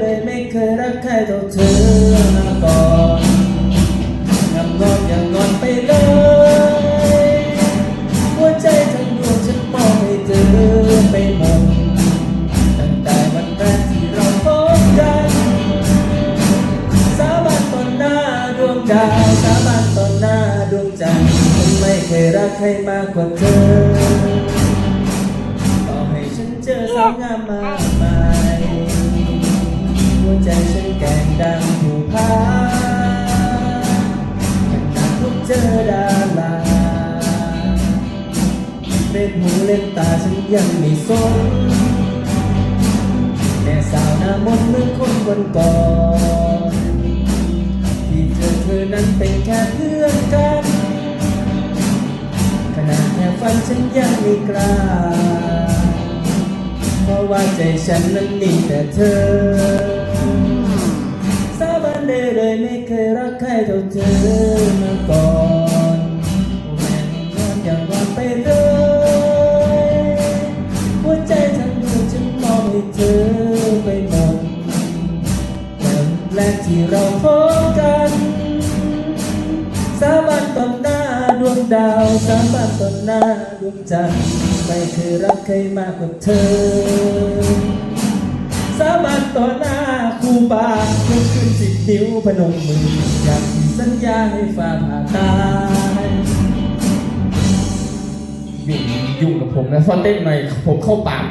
เคยรักใครเท่าเธอมาก่อนงำงอนอย่างงอนไปเลย หัวใจทั้งดวงฉันมอบให้เธอไปหมดตั้งแต่วันแรกที่เราพบกัน สาบานต่อหน้าดวงดาวสาบานต่อหน้าดวงจันทร์ฉันไม่เคยรักใครมากกว่าเธอ ต่อให้ฉันเจอสาวงามมา ใจฉันแก่งดังภูผาขนาดพบเจอดาราเล่นหูเล่นตาฉันยังไม่สนแม่สาวหน้ามนเหมือนคนคนก่อนที่เจอเธอนั้นเป็นแค่เพื่อนกันขนาดแค่ฝันฉันยังไม่กล้าเพราะว่าใจฉันนั้นมีแต่เธอ ไม่เคยรักใครเท่าเธอมาก่อนโอ้แม่นอนอย่างว่าไปเลยหัวใจทั้งดวงฉันมอบให้เธอไปหมดวันแรกที่เราพบกัน สาบานต่อหน้าดวงดาว สาบานต่อหน้าดวงจันทร์ไม่เคยรักใครมากกว่าเธอ สิบนิ้วพนมมืออยากสัญญาให้ฟ้าผ่าตายยุ่งยุ่งกับผมนะฟอนเต้นหน่อยผมเข้าปาก